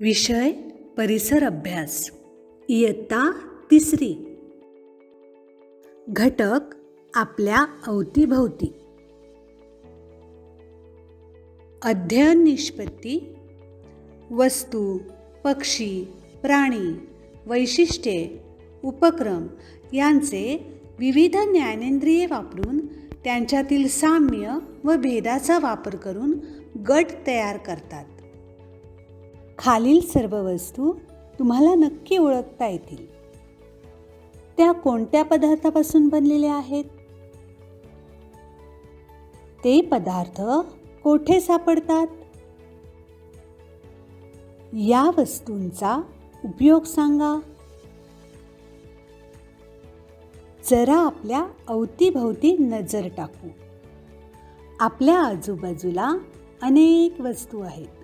विषय परिसर अभ्यास. इयत्ता तिसरी. घटक आपल्या अवतीभवती. अध्ययन निष्पत्ती. वस्तू पक्षी प्राणी वैशिष्ट्ये उपक्रम यांचे विविध ज्ञानेंद्रिये वापरून त्यांच्यातील साम्य व भेदाचा वापर करून गट तयार करतात. खालील सर्व वस्तू तुम्हाला नक्की ओळखता येतील. त्या कोणत्या पदार्थापासून बनलेल्या आहेत? ते पदार्थ कोठे सापडतात? या वस्तूंचा उपयोग सांगा. जरा आपल्या अवतीभवती नजर टाकू. आपल्या आजूबाजूला अनेक वस्तू आहेत.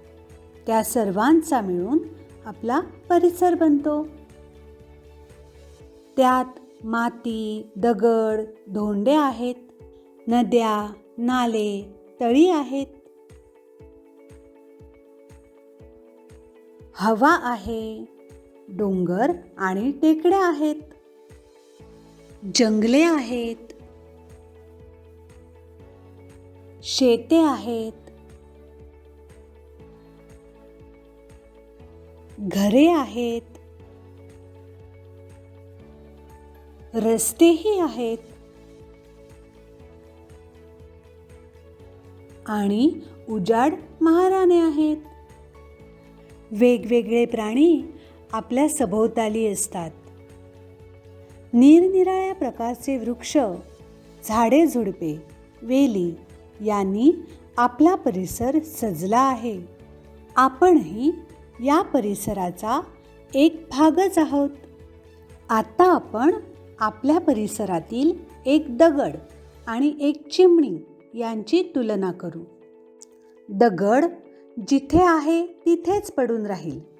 त्या सर्वांचा मिळून आपला परिसर बनतो. त्यात माती दगड धोंडे आहेत नद्या नाले तळी आहेत. हवा आहे डोंगर आणि टेकड्या आहेत. जंगले आहेत. शेते आहेत. घरे आहेत. रस्तेही आहेत. आणि उजाड महाराणे आहेत. वेगवेगळे प्राणी आपल्या सभोवताली असतात. निरनिराळ्या प्रकारचे वृक्ष झाडे झुडपे वेली यांनी आपला परिसर सजला आहे. आपणही या परिसराचा एक भागच आहोत. आता आपण आपल्या परिसरातील एक दगड आणि एक चिमणी यांची तुलना करू. दगड जिथे आहे तिथेच पडून राहील.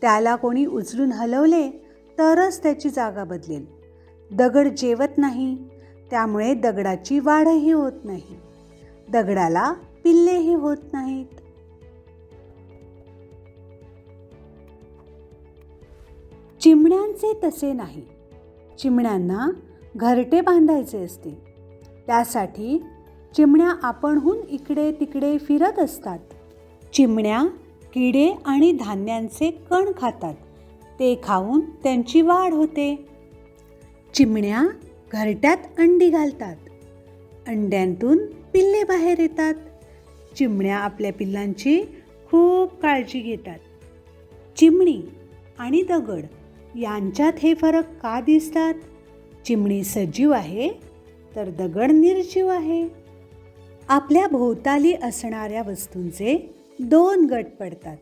त्याला कोणी उचलून हलवले तरच त्याची जागा बदलेल. दगड जेवत नाही त्यामुळे दगडाची वाढही होत नाही. दगडाला पिल्लेही होत नाहीत. चिमण्यांचे तसे नाही. चिमण्यांना घरटे बांधायचे असते त्यासाठी चिमण्या आपणहून इकडे तिकडे फिरत असतात. चिमण्या किडे आणि धान्यांचे कण खातात. ते खाऊन त्यांची वाढ होते. चिमण्या घरट्यात अंडी घालतात. अंड्यांतून पिल्ले बाहेर येतात. चिमण्या आपल्या पिल्लांची खूप काळजी घेतात. चिमणी आणि दगड यांच्यात हे फरक का दिसतात? चिमणी सजीव आहे तर दगड निर्जीव आहे. आपल्या भोवताली असणाऱ्या वस्तूंचे दोन गट पडतात.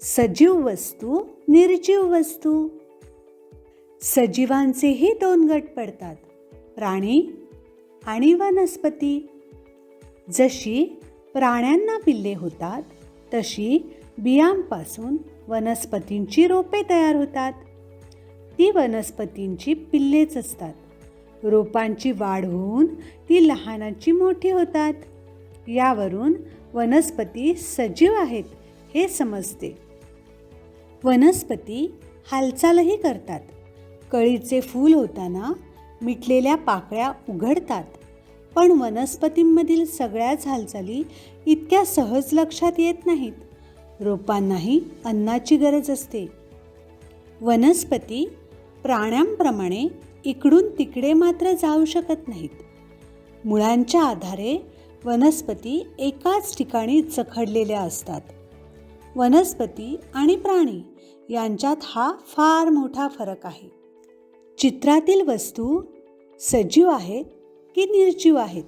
सजीव वस्तू निर्जीव वस्तू. सजीवांचेही दोन गट पडतात प्राणी आणि वनस्पती. जशी प्राण्यांना पिल्ले होतात तशी बियांपासून वनस्पतींची रोपे तयार होतात. ती वनस्पतींची पिल्लेच असतात. रोपांची वाढ होऊन ती लहानाची मोठी होतात. यावरून वनस्पती सजीव आहेत हे समजते. वनस्पती हालचालही करतात. कळीचे फूल होताना मिटलेल्या पाकळ्या उघडतात. पण वनस्पतींमधील सगळ्याच हालचाली इतक्या सहज लक्षात येत नाहीत. रोपांनाही अन्नाची गरज असते. वनस्पती प्राण्यांप्रमाणे इकडून तिकडे मात्र जाऊ शकत नाहीत. मुळांच्या आधारे वनस्पती एकाच ठिकाणी चखडलेल्या असतात. वनस्पती आणि प्राणी यांच्यात हा फार मोठा फरक आहे. चित्रातील वस्तू सजीव आहेत की निर्जीव आहेत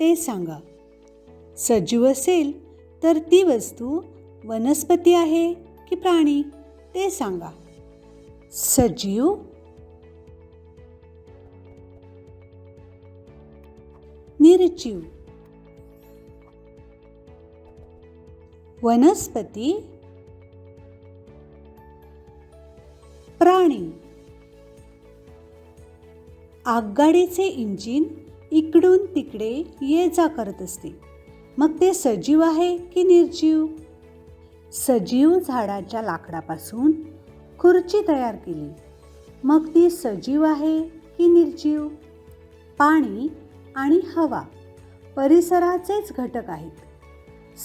ते सांगा. सजीव असेल तर ती वस्तू वनस्पती आहे की प्राणी ते सांगा. सजीव? निर्जीव. वनस्पती? प्राणी. आगगाडीचे इंजिन इकडून तिकडे ये जा करत असते. मग ते सजीव आहे की निर्जीव? सजीव झाडाच्या लाकडापासून खुर्ची तयार केली. मग ती सजीव आहे की निर्जीव? पाणी आणि हवा परिसराचेच घटक आहेत.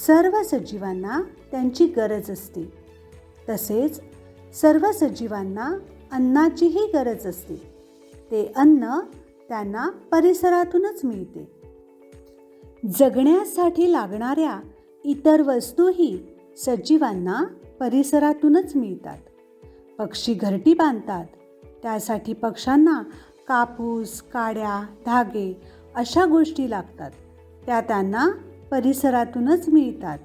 सर्व सजीवांना त्यांची गरज असते. तसेच सर्व सजीवांना अन्नाचीही गरज असते. ते अन्न त्यांना परिसरातूनच मिळते. जगण्यासाठी लागणाऱ्या इतर वस्तूही सजीवांना परिसरातूनच मिळतात. पक्षी घरटी बांधतात. त्यासाठी पक्ष्यांना कापूस काड्या धागे अशा गोष्टी लागतात. त्या त्यांना परिसरातूनच मिळतात.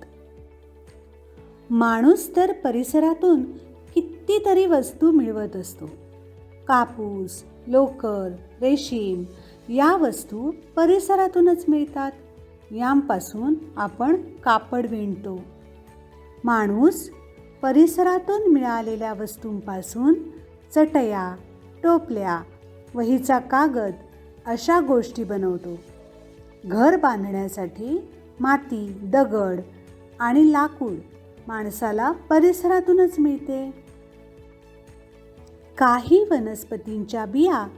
माणूस तर परिसरातून कितीतरी वस्तू मिळवत असतो. कापूस लोकर रेशीम या वस्तू परिसरातूनच मिळतात. यांपासून आपण कापड विणतो. माणूस परिसरातून मिळालेल्या वस्तूंपासून चटया टोपल्या वहीचा कागद अशा गोष्टी बनवतो. घर बांधण्यासाठी माती दगड आणि लाकूड माणसाला परिसरातूनच मिळते. काही वनस्पतींच्या बिया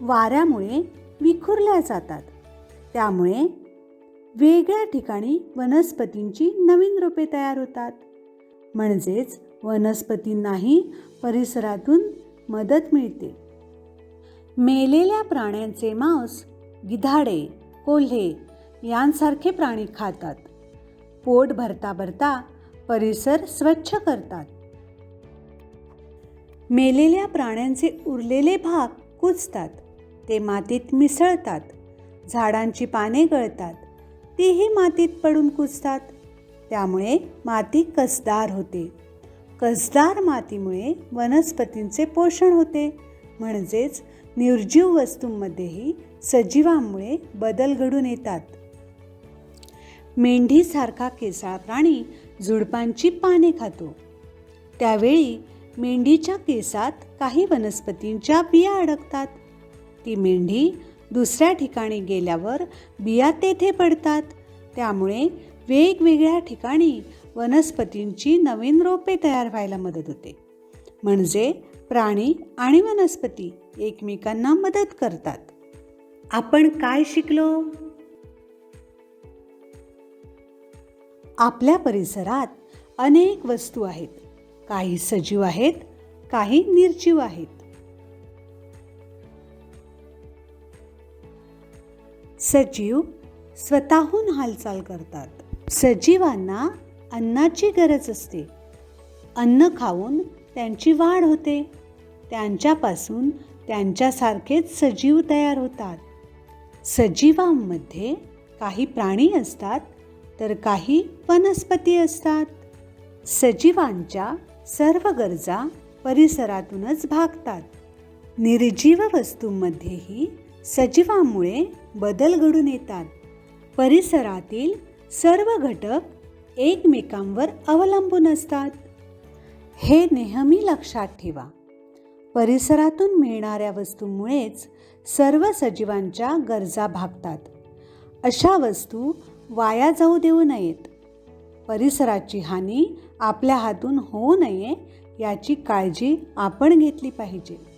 वाऱ्यामुळे विखुरल्या जातात. त्यामुळे वेगळ्या ठिकाणी वनस्पतींची नवीन रोपे तयार होतात. म्हणजेच वनस्पतींनाही परिसरातून मदत मिळते. मेलेल्या प्राण्यांचे मांस गिधाडे कोल्हे यांसारखे प्राणी खातात. पोट भरता भरता परिसर स्वच्छ करतात. मेलेल्या प्राण्यांचे उरलेले भाग कुजतात ते मातीत मिसळतात झाडांची पाने गळतात तीही मातीत पडून कुजतात. त्यामुळे माती कसदार होते. कसदार मातीमुळे वनस्पतींचे पोषण होते. म्हणजेच निर्जीव वस्तूंमध्येही सजीवांमुळे बदल घडून येतात. मेंढीसारखा केसाळ प्राणी झुडपांची पाने खातो. त्यावेळी मेंढीच्या केसात काही वनस्पतींच्या बिया अडकतात. ती मेंढी दुसऱ्या ठिकाणी गेल्यावर बिया तेथे पडतात. त्यामुळे वेगवेगळ्या ठिकाणी वनस्पतींची नवीन रोपे तयार व्हायला मदत होते. म्हणजे प्राणी आणि वनस्पती एकमेकांना मदत करतात. आपण काय शिकलो? आपल्या परिसरात अनेक वस्तू आहेत. काही सजीव आहेत काही निर्जीव आहेत. सजीव स्वतःहून हालचाल करतात. सजीवांना अन्नाची गरज असते. अन्न खाऊन त्यांची वाढ होते. त्यांच्यापासून त्यांच्यासारखेच सजीव तयार होतात. सजीवांमध्ये काही प्राणी असतात तर काही वनस्पती असतात. सजीवांच्या सर्व गरजा परिसरातूनच भागतात. निर्जीव वस्तूंमध्येही सजीवांमुळे बदल घडून येतात. परिसरातील सर्व घटक एकमेकांवर अवलंबून असतात. हे नेहमी लक्षात ठेवा. परिसरातून मिळणाऱ्या वस्तूंमुळेच सर्व सजीवांच्या गरजा भागतात. अशा वस्तू वाया जाऊ देऊ नयेत. परिसराची हानी आपल्या हातून होऊ नये याची काळजी आपण घेतली पाहिजे.